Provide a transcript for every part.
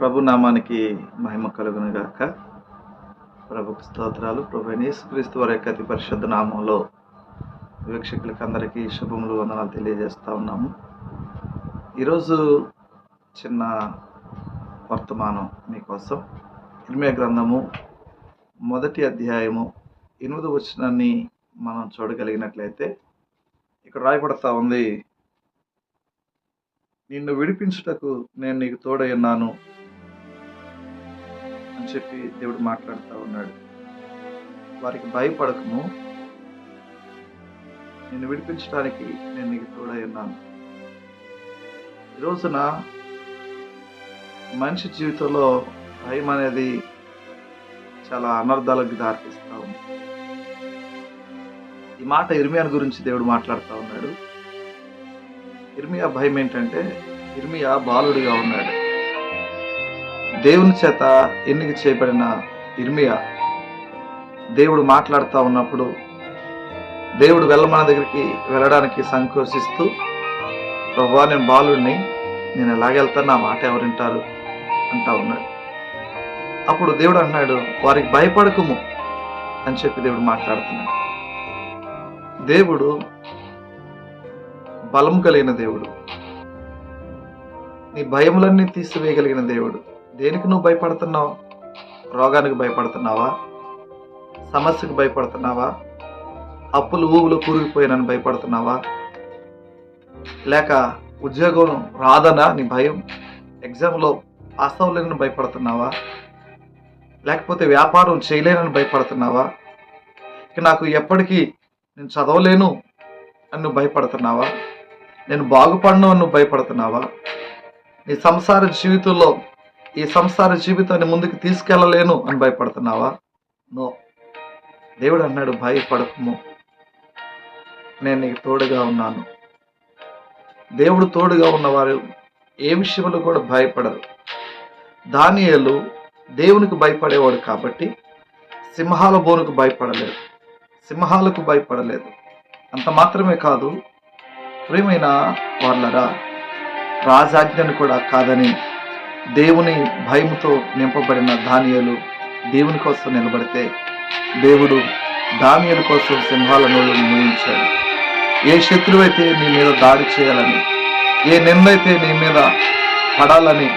ప్రభు నామానికి మహిమ కలుగును గాక ప్రభుకు స్తోత్రాలు. ప్రభు క్రీస్తు యేసుక్రీస్తు వారి యొక్క అతి పరిశుద్ధ నామంలో వీక్షకులకు అందరికీ శుభములు వందనాలు తెలియజేస్తూ ఉన్నాము. ఈరోజు చిన్న వర్తమానం మీకోసం. ఇర్మియా గ్రంథము మొదటి అధ్యాయము ఎనిమిది వచనాన్ని మనం చూడగలిగినట్లయితే ఇక్కడ రాయబడతా ఉంది నిన్ను విడిపించుటకు నేను నీకు తోడై ఉన్నాను. అని చెప్పి దేవుడు మాట్లాడుతూ ఉన్నాడు. వారికి భయపడకము నిన్ను విడిపించడానికి నేను నీకు తోడై ఉన్నాను. ఈ రోజున మనిషి జీవితంలో భయం అనేది చాలా అనర్థాలకు దారితీస్తూ ఉంది. ఈ మాట ఇర్మియాన్ గురించి దేవుడు మాట్లాడుతూ ఉన్నాడు. ఇర్మియా భయం ఏంటంటే ఇర్మియా బాలుడిగా ఉన్నాడు. దేవుని చేత ఎన్నిక చేయబడిన ఇర్మియా దేవుడు మాట్లాడుతూ ఉన్నప్పుడు దేవుడు వెళ్ళమన దగ్గరికి వెళ్ళడానికి సంకోచిస్తూ ప్రభా నేను బాలుడిని నేను ఎలాగెళ్తాను నా మాట ఎవరు వింటారు? అంటా ఉన్నాడు. అప్పుడు దేవుడు అన్నాడు వారికి భయపడకము అని చెప్పి దేవుడు మాట్లాడుతున్నాడు. దేవుడు బలం కలిగిన దేవుడు. నీ భయములన్నీ తీసివేయగలిగిన దేవుడు. దేనికి నువ్వు భయపడుతున్నావు? రోగానికి భయపడుతున్నావా? సమస్యకు భయపడుతున్నావా? అప్పులు ఊగులు కూరుకుపోయినని భయపడుతున్నావా? లేక ఉద్యోగం రాదనా నీ భయం? ఎగ్జామ్లో పాస్ అవ్వలేనని భయపడుతున్నావా? లేకపోతే వ్యాపారం చేయలేనని భయపడుతున్నావా? ఇక నాకు ఎప్పటికీ నేను చదవలేను అని నువ్వు భయపడుతున్నావా? నేను బాగుపడను అని నువ్వు భయపడుతున్నావా? నీ సంసార జీవితంలో ఈ సంసార జీవితాన్ని ముందుకు తీసుకెళ్ళలేను అని భయపడుతున్నావా? నో. దేవుడు అన్నాడు భయపడకము. నేను నీకు తోడుగా ఉన్నాను. దేవుడు తోడుగా ఉన్నవారు ఏ విషయంలో కూడా భయపడరు. దానియలు దేవునికి భయపడేవాడు కాబట్టి సింహాల బోనుకు భయపడలేదు. సింహాలకు భయపడలేదు. అంత మాత్రమే కాదు ప్రియమైన వాళ్ళరా రాజాజ్ఞను కూడా కాదని దేవుని భయముతో నింపబడిన ధాన్యాలు దేవుని కోసం నిలబడితే దేవుడు ధాన్యాల కోసం సింహాల నోళ్ళను ముగించాడు ఏ శత్రువు అయితే నీ మీద దాడి చేయాలని ఏ నిందైతే నీ మీద పడాలని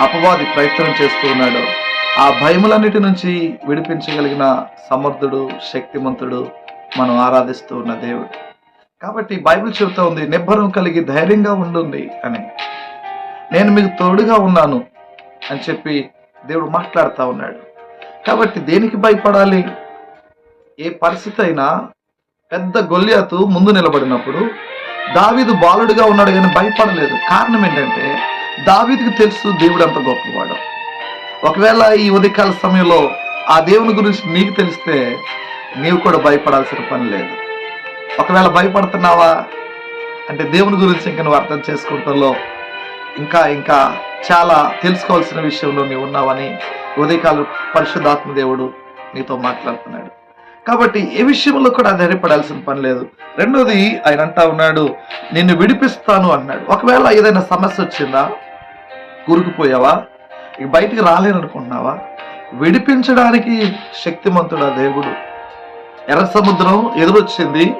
అపవాది ప్రయత్నం చేస్తూ ఉన్నాడో ఆ భయములన్నిటి నుంచి విడిపించగలిగిన సమర్థుడు శక్తిమంతుడు మనం ఆరాధిస్తూ ఉన్న దేవుడు. కాబట్టి బైబిల్ చెబుతా ఉంది నిబ్బరం కలిగి ధైర్యంగా ఉండుంది అని. నేను మీకు తోడుగా ఉన్నాను అని చెప్పి దేవుడు మాట్లాడుతూ ఉన్నాడు. కాబట్టి దేనికి భయపడాలి? ఏ పరిస్థితి అయినా పెద్ద గొల్లియాతు ముందు నిలబడినప్పుడు దావీదు బాలుడిగా ఉన్నాడు కానీ భయపడలేదు. కారణం ఏంటంటే దావీదుకి తెలుసు దేవుడు అంత గొప్పవాడు. ఒకవేళ ఈ ఉదయకాల సమయంలో ఆ దేవుని గురించి నీకు తెలిస్తే నీవు కూడా భయపడాల్సిన పని లేదు. ఒకవేళ భయపడుతున్నావా? అంటే దేవుని గురించి ఇంకా నువ్వు అర్థం చేసుకుంటలో ఇంకా ఇంకా చాలా తెలుసుకోవాల్సిన విషయంలో నీవు ఉన్నావని ఉదయకాలు పరిశుద్ధాత్మ దేవుడు నీతో మాట్లాడుతున్నాడు. కాబట్టి ఏ విషయంలో కూడా ధైర్యపడాల్సిన పని లేదు. రెండోది ఆయన అంటా ఉన్నాడు నిన్ను విడిపిస్తాను అన్నాడు. ఒకవేళ ఏదైనా సమస్య వచ్చిందా? కూరుకుపోయావా ఇక బయటికి రాలేననుకుంటున్నావా విడిపించడానికి శక్తిమంతుడు ఆ దేవుడు? ఎర్ర సముద్రం ఎదురొచ్చింది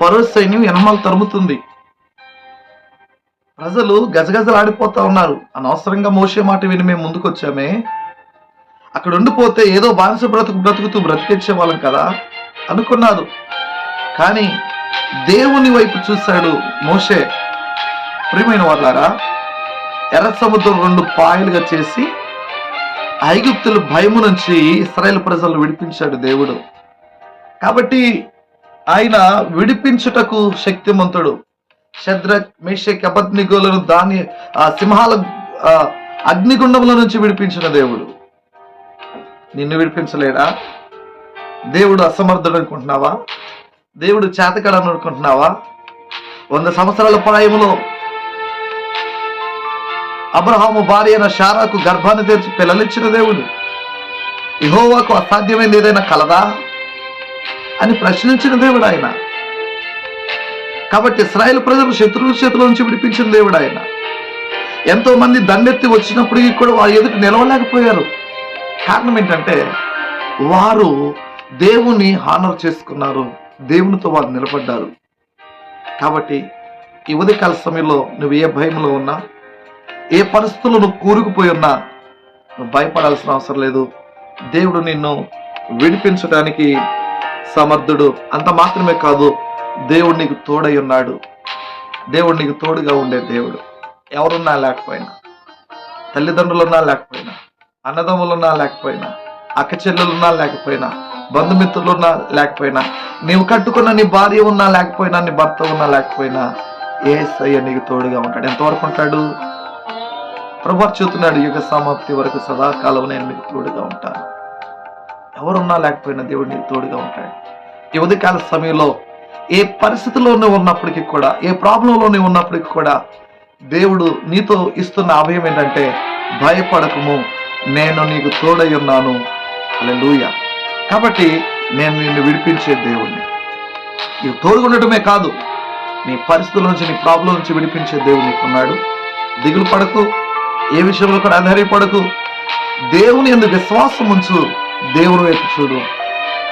ఫరో సైన్యం ఎనమలు తరుముతుంది. ప్రజలు గజగజలాడిపోతా ఉన్నారు. అనవసరంగా మోసే మాట విని మేము ముందుకు వచ్చామే అక్కడ ఉండిపోతే ఏదో బానిస బ్రతుకు బ్రతుకుతూ బ్రతికించే వాళ్ళం కదా? అనుకున్నారు. కానీ దేవుని వైపు చూశాడు మోషే ప్రియమైన వాళ్ళారా ఎర్ర సముద్రం రెండు పాయలుగా చేసి ఐగుప్తుల భయము నుంచి ఇస్రాయేల్ ప్రజలను విడిపించాడు దేవుడు. కాబట్టి ఆయన విడిపించుటకు శక్తిమంతుడు. శద్రక్ మేషక్ అబద్నిగోలను దాని ఆ సింహాల అగ్నిగుండంలో నుంచి విడిపించిన దేవుడు. నిన్ను విడిపించలేడా? దేవుడు అసమర్థుడు అనుకుంటున్నావా? దేవుడు చేతకాడని అనుకుంటున్నావా? వంద సంవత్సరాల ప్రాయములో అబ్రహాము భార్య అయిన షారాకు గర్భాన్ని తెరిచి పిల్లలిచ్చిన దేవుడు. ఇహోవాకు అసాధ్యమైనది ఏదైనా కలదా? అని ప్రశ్నించిన దేవుడు ఆయన. కాబట్టి ఇస్రాయల్ ప్రజలు శత్రువుల చేతిలో నుంచి విడిపించిన దేవుడు ఆయన. ఎంతో మంది దండెత్తి వచ్చినప్పటికీ కూడా వారు ఎదుట నిలవలేకపోయారు. కారణం ఏంటంటే వారు దేవుని హానర్ చేసుకున్నారు. దేవునితో వారు నిలబడ్డారు. కాబట్టి ఈ ఉదయకాల సమయంలో నువ్వు ఏ భయంలో ఉన్నా ఏ పరిస్థితుల్లో నువ్వు కూరుకుపోయి ఉన్నా నువ్వు భయపడాల్సిన అవసరం లేదు. దేవుడు నిన్ను విడిపించడానికి సమర్థుడు. అంత మాత్రమే కాదు దేవుడు నీకు తోడై ఉన్నాడు. దేవుడు నీకు తోడుగా ఉండే దేవుడు. ఎవరున్నా లేకపోయినా తల్లిదండ్రులున్నా లేకపోయినా అన్నదమ్ములున్నా లేకపోయినా అక్క చెల్లెలున్నా లేకపోయినా బంధుమిత్రులున్నా లేకపోయినా నీవు కట్టుకున్న నీ భార్య ఉన్నా లేకపోయినా నీ భర్త ఉన్నా లేకపోయినా ఏ సయ్య నీకు తోడుగా ఉంటాడు. ఎంతవరకు ఉంటాడు? ప్రభు చెబుతున్నాడు యుగ సమాప్తి వరకు సదాకాలం నేను మీకు తోడుగా ఉంటాను. ఎవరున్నా లేకపోయినా దేవుడు నీకు తోడుగా ఉంటాడు. ఈ ఉదయకాల సమయంలో ఏ పరిస్థితిలోనే ఉన్నప్పటికీ కూడా ఏ ప్రాబ్లంలోనే ఉన్నప్పటికీ కూడా దేవుడు నీతో ఇస్తున్న అభయం ఏంటంటే భయపడకము నేను నీకు తోడై ఉన్నాను. లూయ కాబట్టి నేను నిన్ను విడిపించే దేవుణ్ణి. నీకు తోడుగా ఉండటమే కాదు నీ పరిస్థితుల నుంచి నీ ప్రాబ్లం నుంచి విడిపించే దేవుడు నీకున్నాడు దిగులు పడకు ఏ విషయంలో కూడా ఆధారపడకు. దేవుని ఎందుకు విశ్వాసం ఉంచు దేవుని వైపు చూడు.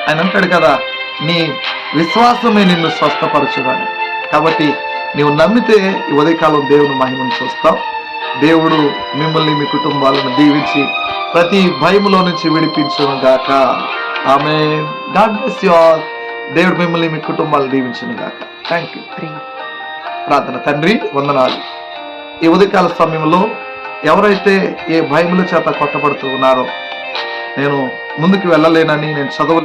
ఆయన అంటాడు కదా నీ విశ్వాసమే నిన్ను స్వస్థపరచుగాని. కాబట్టి నీవు నమ్మితే ఈ ఉదయకాలం దేవుని మహిమను చూస్తావు. దేవుడు మిమ్మల్ని మీ కుటుంబాలను దీవించి ప్రతి భయములో నుంచి విడిపించును గాక ఆమె గాడ్ బ్లెస్ యు ఆల్. దేవుడు మిమ్మల్ని మీ కుటుంబాలను దీవించును గాక థ్యాంక్ యూ ప్రార్థన తండ్రి వందనాలు. ఈ ఉదయకాల సమయంలో ఎవరైతే ఏ భయముల చేత కొట్టబడుతూ ఉన్నారో నేను ముందుకు వెళ్ళలేనని నేను చదవలే